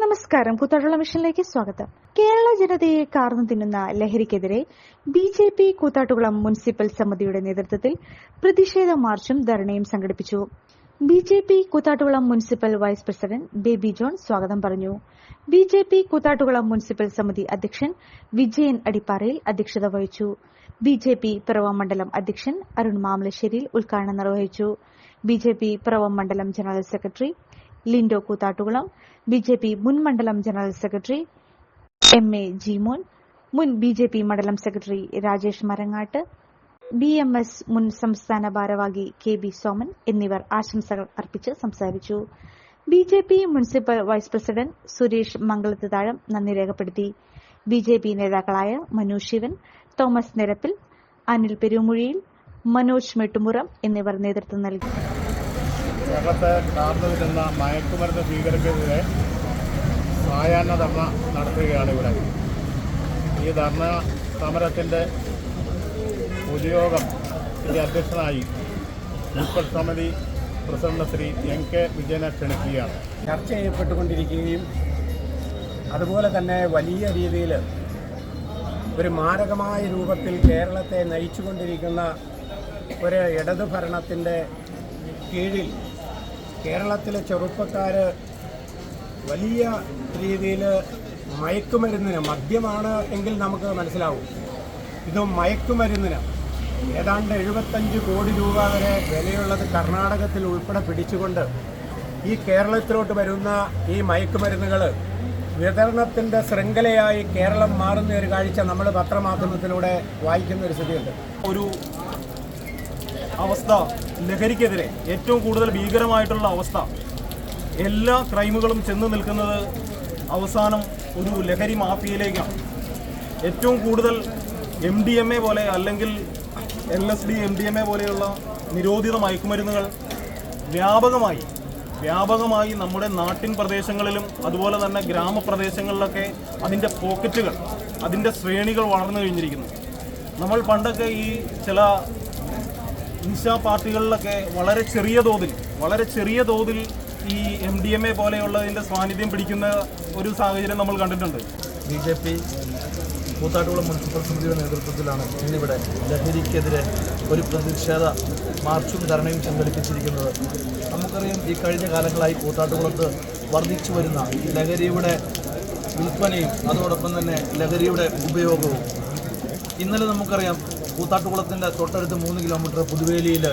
നമസ്കാരം. കൂത്താട്ടുള്ള മിഷനിലേക്ക് സ്വാഗതം. കേരള ജനതയെ കാർന്നു തിന്നുന്ന ലഹരിക്കെതിരെ B J P Koothattukulam municipal സമിതിയുടെ നേതൃത്വത്തിൽ പ്രതിഷേധ മാർച്ചും ധർണയും സംഘടിപ്പിച്ചു. B J P Koothattukulam municipal vice president Baby John സ്വാഗതം പറഞ്ഞു. B J P Koothattukulam municipal സമിതി അധ്യക്ഷൻ വിജയൻ അടിപ്പാറയിൽ അധ്യക്ഷത വഹിച്ചു. ബി ജെ പി പിറവം മണ്ഡലം അധ്യക്ഷൻ അരുൺ മാമലശ്ശേരിയിൽ ഉദ്ഘാടനം നിർവഹിച്ചു. ബി ജെ പി പിറവം മണ്ഡലം general secretary Lindo Koothattukulam B J P മുൻ മണ്ഡലം general secretary M A Jimon മുൻ ബി ജെ പി മണ്ഡലം secretary Rajesh Marangattu B M S മുൻ സംസ്ഥാന ഭാരവാഹി കെ ബി സോമൻ എന്നിവർ ആശംസകൾ അർപ്പിച്ച് സംസാരിച്ചു. B J P municipal vice president Suresh Mangalath Thazham നന്ദി രേഖപ്പെടുത്തി. ബി ജെ പി നേതാക്കളായ മനു ശിവൻ തോമസ് നിരപ്പിൽ അനിൽ പെരുമുഴിയിൽ മനോജ് മെട്ടുമുറം എന്നിവർ നേതൃത്വം നൽകി. മയക്കുമരുന്ന് ഭീകരക്കെതിരെ സായാഹ്ന ധർണ നടത്തുകയാണ് ഇവിടെ. ഈ ധർണ സമരത്തിന്റെ പൊതുയോഗം ഇതിന്റെ അധ്യക്ഷനായി മുനിസിപ്പൽ സമിതി പ്രസിഡന്റ് ശ്രീ എം കെ വിജയനെ ക്ഷണിക്കുകയാണ്. ചർച്ച ചെയ്യപ്പെട്ടുകൊണ്ടിരിക്കുകയും അതുപോലെ തന്നെ വലിയ രീതിയിൽ ഒരു മാരകമായ രൂപത്തിൽ കേരളത്തെ നയിച്ചുകൊണ്ടിരിക്കുന്ന ഒരു ഇടതു ഭരണത്തിന്റെ കീഴിൽ കേരളത്തിലെ ചെറുപ്പക്കാർ വലിയ രീതിയിൽ മയക്കുമരുന്നിന് മദ്യമാണ് എങ്കിൽ നമുക്ക് മനസ്സിലാവും. ഇത് മയക്കുമരുന്നിന് ഏതാണ്ട് എഴുപത്തഞ്ച് കോടി രൂപ വരെ വിലയുള്ളത് കർണാടകത്തിൽ ഉൾപ്പെടെ പിടിച്ചുകൊണ്ട് ഈ കേരളത്തിലോട്ട് വരുന്ന ഈ മയക്കുമരുന്നുകൾ വിതരണത്തിന്റെ ശൃംഖലയായി കേരളം മാറുന്ന ഒരു കാഴ്ച നമ്മൾ പത്രമാധ്യമത്തിലൂടെ വായിക്കുന്ന ഒരു സ്ഥിതിയുണ്ട്. ഒരു അവസ്ഥ ലഹരിക്കെതിരെ ഏറ്റവും കൂടുതൽ ഭീകരമായിട്ടുള്ള അവസ്ഥ. എല്ലാ ക്രൈമുകളും ചെന്ന് നിൽക്കുന്നത് അവസാനം ഒരു ലഹരി മാഫിയയിലേക്കാണ്. ഏറ്റവും കൂടുതൽ എം ഡി എം എ പോലെ അല്ലെങ്കിൽ L S D M D M A പോലെയുള്ള നിരോധിത മയക്കുമരുന്നുകൾ വ്യാപകമായി വ്യാപകമായി നമ്മുടെ നാട്ടിൻ പ്രദേശങ്ങളിലും അതുപോലെ തന്നെ ഗ്രാമപ്രദേശങ്ങളിലൊക്കെ അതിന്റെ പോക്കറ്റുകൾ അതിന്റെ ശ്രേണികൾ വളർന്നു കഴിഞ്ഞിരിക്കുന്നു. നമ്മൾ പണ്ടൊക്കെ ഈ ചില നിശാ പാർട്ടികളിലൊക്കെ വളരെ ചെറിയ തോതിൽ വളരെ ചെറിയ തോതിൽ ഈ എം ഡി എം എ പോലെയുള്ളതിന്റെ സാന്നിധ്യം പിടിക്കുന്ന ഒരു സാഹചര്യം നമ്മൾ കണ്ടിട്ടുണ്ട്. B J P Koothattukulam municipal സമിതിയുടെ നേതൃത്വത്തിലാണ് ഇന്നിവിടെ ലഹരിക്കെതിരെ ഒരു പ്രതിഷേധ മാർച്ചും ധരണയും സംഘടിപ്പിച്ചിരിക്കുന്നത്. നമുക്കറിയാം ഈ കഴിഞ്ഞ കാലങ്ങളായി കൂത്താട്ടുകുളത്ത് വർദ്ധിച്ചു വരുന്ന ലഹരിയുടെ വിൽപ്പനയും അതോടൊപ്പം തന്നെ ലഹരിയുടെ ഉപയോഗവും. ഇന്നലെ നമുക്കറിയാം കൂത്താട്ടുകുളത്തിന്റെ തൊട്ടടുത്ത് മൂന്ന് കിലോമീറ്റർ പുതുവേലിയിൽ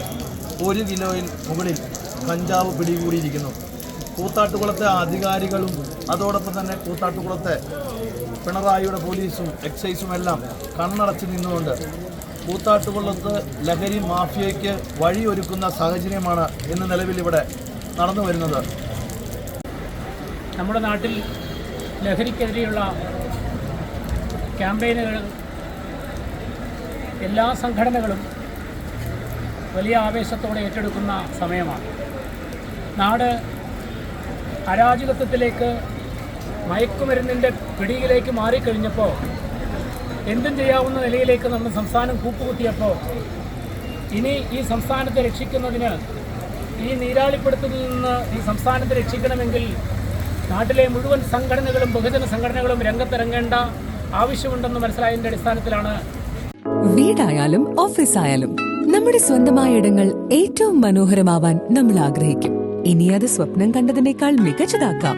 ഒരു കിലോയിൽ മുകളിൽ കഞ്ചാവ് പിടികൂടിയിരിക്കുന്നു. കൂത്താട്ടുകുളത്തെ അധികാരികളും അതോടൊപ്പം തന്നെ കൂത്താട്ടുകുളത്തെ പിണറായിയുടെ പോലീസും എക്സൈസും എല്ലാം കണ്ണടച്ച് നിന്നുകൊണ്ട് കൂത്താട്ടുകുളത്ത് ലഹരി മാഫിയയ്ക്ക് വഴിയൊരുക്കുന്ന സാഹചര്യമാണ് ഇന്ന് നിലവിൽ ഇവിടെ നടന്നു വരുന്നത്. നമ്മുടെ നാട്ടിൽ ലഹരിക്കെതിരെയുള്ള ക്യാമ്പയിനുകൾ എല്ലാ സംഘടനകളും വലിയ ആവേശത്തോടെ ഏറ്റെടുക്കുന്ന സമയമാണ്. നാട് അരാജകത്വത്തിലേക്ക് മയക്കുമരുന്നിന്റെ പിടിയിലേക്ക് മാറിക്കഴിഞ്ഞപ്പോൾ എന്തും ചെയ്യാവുന്ന നിലയിലേക്ക് നമ്മുടെ സംസ്ഥാനം കൂപ്പുകുത്തിയപ്പോൾ ഇനി ഈ സംസ്ഥാനത്തെ രക്ഷിക്കുന്നതിന് ഈ നീരാളിപ്പെടുത്തിൽ നിന്ന് ഈ സംസ്ഥാനത്തെ രക്ഷിക്കണമെങ്കിൽ നാട്ടിലെ മുഴുവൻ സംഘടനകളും ബഹുജന സംഘടനകളും രംഗത്തിറങ്ങേണ്ട ആവശ്യമുണ്ടെന്ന് മനസ്സിലായതിന്റെ അടിസ്ഥാനത്തിലാണ് വീടായാലും ഓഫീസായാലും നമ്മുടെ സ്വന്തമായ ഇടങ്ങൾ ഏറ്റവും മനോഹരമാവാൻ നമ്മൾ ആഗ്രഹിക്കും. ഇനി അത് സ്വപ്നം കണ്ടതിനേക്കാൾ മികച്ചതാക്കാം.